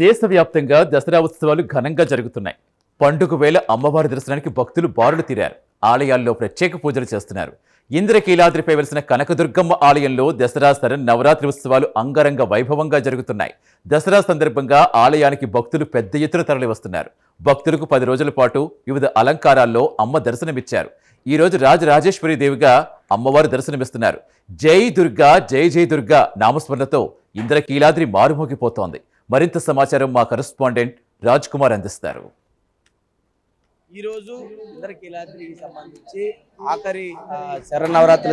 దేశవ్యాప్తంగా దసరా ఉత్సవాలు ఘనంగా జరుగుతున్నాయి. పండుగ వేళ అమ్మవారి దర్శనానికి భక్తులు బారులు తీరారు. ఆలయాల్లో ప్రత్యేక పూజలు చేస్తున్నారు. ఇంద్రకీలాద్రిపై వెలిసిన కనకదుర్గమ్మ ఆలయంలో దసరా శరణ్ నవరాత్రి ఉత్సవాలు అంగరంగ వైభవంగా జరుగుతున్నాయి. దసరా సందర్భంగా ఆలయానికి భక్తులు పెద్ద ఎత్తున తరలివస్తున్నారు. భక్తులకు పది రోజుల పాటు వివిధ అలంకారాల్లో అమ్మ దర్శనమిచ్చారు. ఈరోజు రాజరాజేశ్వరి దేవిగా అమ్మవారు దర్శనమిస్తున్నారు. జై దుర్గా జై జై దుర్గా నామస్మరణతో ఇంద్రకీలాద్రి మారుమోగిపోతోంది. మరింత సమాచారం మా కరెస్పాండెంట్ రాజ్ కుమార్ అందిస్తారు. ఈ రోజు ఇంద్రకీలాద్రికి సంబంధించి ఆఖరి ఆ,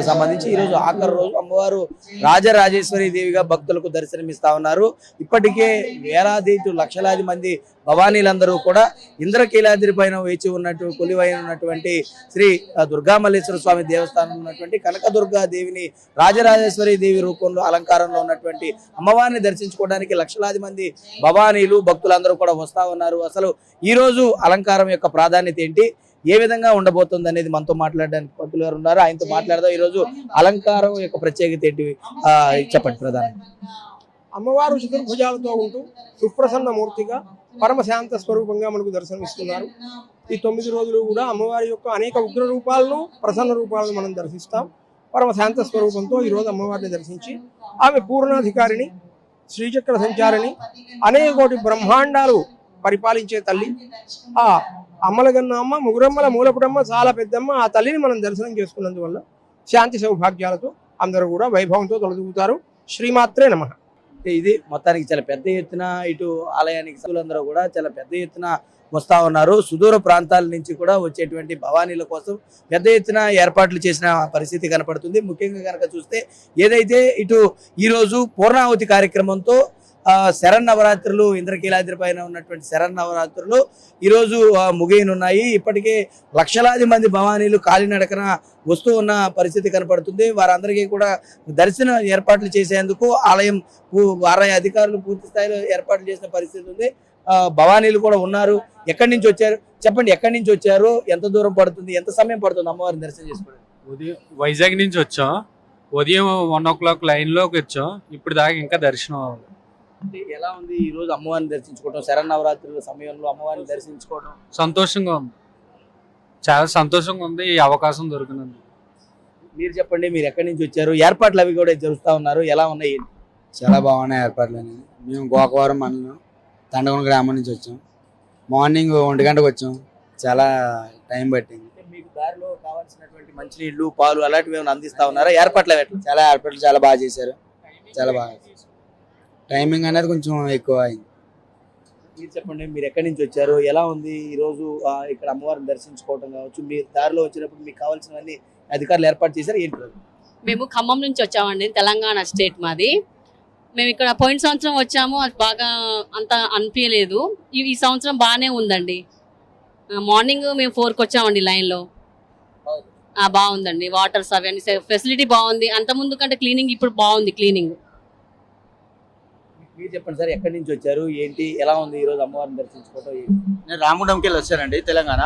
సంబంధించి ఈ రోజు ఆఖరి రోజు అమ్మవారు రాజరాజేశ్వరి దేవిగా భక్తులకు దర్శనమిస్తా ఉన్నారు. ఇప్పటికే వేలాది లక్షలాది మంది భవానీలందరూ కూడా ఇంద్రకీలాద్రి పైన వేచి ఉన్నట్టు కొలివై ఉన్నటువంటి శ్రీ దుర్గామల్లేశ్వర స్వామి దేవస్థానం ఉన్నటువంటి కనకదుర్గా దేవిని రాజరాజేశ్వరి దేవి రూపంలో అలంకారంలో ఉన్నటువంటి అమ్మవారిని దర్శించుకోవడానికి లక్షలాది మంది భవానీలు భక్తులందరూ కూడా వస్తా ఉన్నారు. అసలు ఈ రోజు అలంకారం యొక్క ప్రాధాన్యత ఏంటి? ఏ విధంగా ఉండబోతుంది అనేది మనతో మాట్లాడడానికి పంతులు గారు ఉన్నారు. ఆయనతో మాట్లాడదాం. ఈ రోజు అలంకారం యొక్క ప్రత్యేకత ఏంటి? చెప్పండి ప్రధానం అమ్మవారు చతుర్భుజాలతో ఉంటూ సుప్రసన్న మూర్తిగా పరమశాంత స్వరూపంగా మనకు దర్శనమిస్తున్నారు. ఈ తొమ్మిది రోజులు కూడా అమ్మవారి యొక్క అనేక ఉగ్ర రూపాలను ప్రసన్న రూపాలను మనం దర్శిస్తాం. పరమశాంత స్వరూపంతో ఈ రోజు అమ్మవారిని దర్శించి ఆమె పూర్ణాధికారిని శ్రీచక్ర సంచారిణి అనేక కోటి బ్రహ్మాండాలు పరిపాలించే తల్లి. ఆ అమ్మలగన్న అమ్మ ముగురమ్మల మూలపుటమ్మ చాలా పెద్దమ్మ ఆ తల్లిని మనం దర్శనం చేసుకున్నందువల్ల శాంతి సౌభాగ్యాలతో అందరూ కూడా వైభవంతో తొలదూగుతారు. శ్రీమాత్రే నమః. ఇది మొత్తానికి చాలా పెద్ద ఎత్తున ఇటు ఆలయానికి సభ్యులందరూ కూడా చాలా పెద్ద ఎత్తున వస్తా ఉన్నారు. సుదూర ప్రాంతాల నుంచి కూడా వచ్చేటువంటి భవానీల కోసం పెద్ద ఎత్తున ఏర్పాట్లు చేసిన పరిస్థితి కనపడుతుంది. ముఖ్యంగా కనుక చూస్తే ఏదైతే ఇటు ఈరోజు పూర్ణావతి కార్యక్రమంతో శరన్నవరాత్రులు ఇంద్రకీలాద్రి పైన ఉన్నటువంటి శరన్నవరాత్రులు ఈరోజు ముగియనున్నాయి. ఇప్పటికే లక్షలాది మంది భవానీలు కాలినడకన వస్తూ ఉన్న పరిస్థితి కనపడుతుంది. వారందరికీ కూడా దర్శన ఏర్పాట్లు చేసేందుకు ఆలయం పూ- ఆలయ అధికారులు పూర్తి స్థాయిలో ఏర్పాట్లు చేసిన పరిస్థితి ఉంది. ఆ, భవానీలు కూడా ఉన్నారు. ఎక్కడి నుంచి వచ్చారు? చెప్పండి ఎక్కడి నుంచి వచ్చారు? ఎంత దూరం పడుతుంది? ఎంత సమయం పడుతుంది అమ్మవారిని దర్శనం చేసుకోవడానికి? ఉదయం వైజాగ్ నుంచి వచ్చాం. ఉదయం వన్ ఓ క్లాక్ లైన్లోకి వచ్చాం. ఇప్పుడు దాకా ఇంకా దర్శనం అవ్వాలి అంటే ఎలా ఉంది ఈ రోజు అమ్మవారిని దర్శించుకోవడం? శరన్నవరాత్రుల సమయంలో అమ్మవారిని దర్శించుకోవడం? సంతోషంగా ఉంది. చాలా సంతోషంగా ఉంది. ఈ అవకాశం దొరికినందుకు. మీరు చెప్పండి మీరు ఎక్కడి నుంచి వచ్చారు? ఏర్పాట్లు అవి కూడా జరుపుతా ఉన్నారు. ఎలా ఉన్నాయి? చాలా బాగున్నాయి ఏర్పాట్లు అనేవి. మేము గోకవరం మండలం తండగొండ గ్రామం నుంచి వచ్చాం. మార్నింగ్ ఒంటి గంటకు వచ్చాం. చాలా టైం పట్టింది. మీకు దారిలో కావాల్సినటువంటి మంచినీళ్ళు పాలు అలాంటివి ఏమైనా అందిస్తా ఉన్నారా? ఏర్పాట్లు చాలా ఏర్పాట్లు చాలా బాగా చేశారు. చాలా బాగా టైమింగ్ అనేది కొంచెం ఎక్కువ అయింది. మీరు చెప్పండి మీరు ఎక్కడి నుంచి వచ్చారు? ఎలా ఉంది? ఈ రోజు ఆ, ఇక్కడ అమ్మవారిని దర్శించుకోవడం కావచ్చు మీరు దారిలో వచ్చినప్పుడు మీకు కావాల్సినవన్నీ అధికారులు ఏర్పాటు చేశారు ఏంటి రోజు? మేము ఖమ్మం నుంచి వచ్చామండి తెలంగాణ స్టేట్ మాది. మేము ఇక్కడ పోయిన సంవత్సరం వచ్చాము అది బాగా అంత అనిపించలేదు. ఈ ఈ సంవత్సరం బాగానే ఉందండి. మార్నింగ్ మేము ఫోర్కి వచ్చామండి లైన్లో. ఆ, బాగుందండి వాటర్స్ అవన్నీ ఫెసిలిటీ బాగుంది. అంత ముందు కంటే క్లీనింగ్ ఇప్పుడు బాగుంది క్లీనింగ్. మీరు చెప్పండి సార్ ఎక్కడి నుంచి వచ్చారు? ఏంటి? ఎలా ఉంది ఈరోజు అమ్మవారిని దర్శించుకోవటం? ఏంటి నేను రామగుండంకి వెళ్ళి వచ్చానండి తెలంగాణ.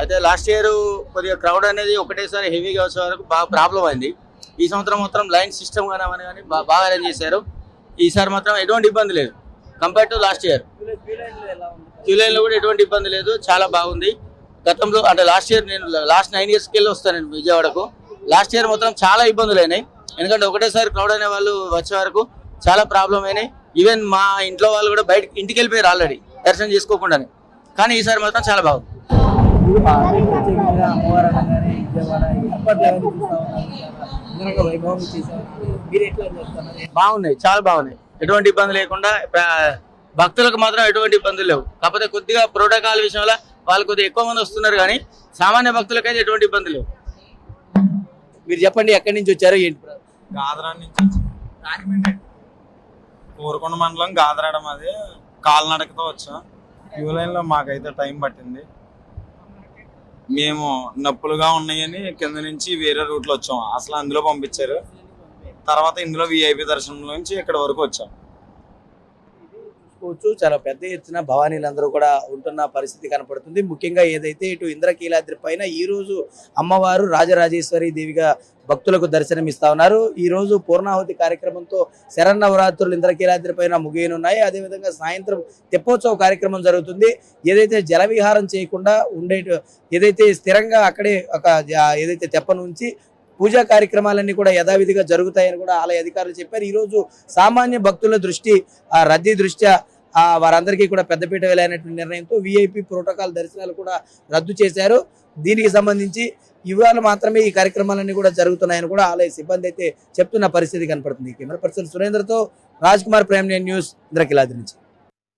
అయితే లాస్ట్ ఇయర్ కొద్దిగా క్రౌడ్ అనేది ఒకటేసారి హెవీగా వచ్చే వరకు బాగా ప్రాబ్లం అయింది. ఈ సంవత్సరం మొత్తం లైన్ సిస్టమ్ కానీ అని కానీ బాగా అరేంజ్ చేశారు. ఈసారి మాత్రం ఎటువంటి ఇబ్బంది లేదు కంపేర్ టు లాస్ట్ ఇయర్ ఎలా క్యూ లైన్లో కూడా ఎటువంటి ఇబ్బంది లేదు చాలా బాగుంది. గతంలో అంటే లాస్ట్ ఇయర్ నేను లాస్ట్ నైన్ ఇయర్స్కి వెళ్ళి వస్తాను నేను విజయవాడకు. లాస్ట్ ఇయర్ మొత్తం చాలా ఇబ్బందులు అయినాయి. ఎందుకంటే ఒకటేసారి క్రౌడ్ అనే వాళ్ళు వచ్చే వరకు చాలా ప్రాబ్లం అయినాయి. ఈవెన్ మా ఇంట్లో వాళ్ళు కూడా బయట ఇంటికి వెళ్ళిపోయారు ఆల్రెడీ దర్శనం చేసుకోకుండానే. కానీ ఈసారి మాత్రం చాలా బాగుంది. బాగున్నాయి చాలా బాగున్నాయి. ఎటువంటి ఇబ్బంది లేకుండా భక్తులకు మాత్రం ఎటువంటి ఇబ్బందులు లేవు. కాకపోతే కొద్దిగా ప్రోటోకాల్ విషయంలో వాళ్ళు కొద్దిగా ఎక్కువ మంది వస్తున్నారు కానీ సామాన్య భక్తులకైతే ఎటువంటి ఇబ్బంది లేవు. మీరు చెప్పండి ఎక్కడి నుంచి వచ్చారు ఏంటి? నుంచి కోరుకొండ మండలం గాదరాడ మాది కాలినడకతో వచ్చాం. క్యూ లైన్లో మాకైతే టైం పట్టింది. మేము నొప్పులుగా ఉన్నాయని కింద నుంచి వేరే రూట్లో వచ్చాం. అసలు అందులో పంపించారు. తర్వాత ఇందులో విఐపి దర్శనం నుంచి ఇక్కడ వరకు వచ్చాం. చెప్పుకోవచ్చు. చాలా పెద్ద ఎత్తున భవానీలందరూ కూడా ఉంటున్న పరిస్థితి కనపడుతుంది. ముఖ్యంగా ఏదైతే ఇటు ఇంద్రకీలాద్రి పైన ఈ రోజు అమ్మవారు రాజరాజేశ్వరి దేవిగా భక్తులకు దర్శనమిస్తా ఉన్నారు. ఈ రోజు పూర్ణాహుతి కార్యక్రమంతో శరన్నవరాత్రులు ఇంద్రకీలాద్రి పైన ముగియనున్నాయి. అదేవిధంగా సాయంత్రం తెప్పోత్సవ కార్యక్రమం జరుగుతుంది. ఏదైతే జలవిహారం చేయకుండా ఉండే ఏదైతే స్థిరంగా అక్కడే ఒక ఏదైతే తెప్పనుంచి పూజా కార్యక్రమాలన్నీ కూడా యథావిధిగా జరుగుతాయని కూడా ఆలయ అధికారులు చెప్పారు. ఈరోజు సామాన్య భక్తుల దృష్టి ఆ రద్దీ దృష్ట్యా వారందరికీ కూడా పెద్దపీట వేలైనటువంటి నిర్ణయంతో విఐపి ప్రోటోకాల్ దర్శనాలు కూడా రద్దు చేశారు. దీనికి సంబంధించి ఇవాళ మాత్రమే ఈ కార్యక్రమాలన్నీ కూడా జరుగుతున్నాయని కూడా ఆలయ సిబ్బంది అయితే చెప్తున్న పరిస్థితి కనపడుతుంది. కెమెరా పర్సన్ సురేంద్రతో రాజ్ కుమార్ ప్రేమ్ న్యూస్ ఇంద్రకిలాది నుంచి.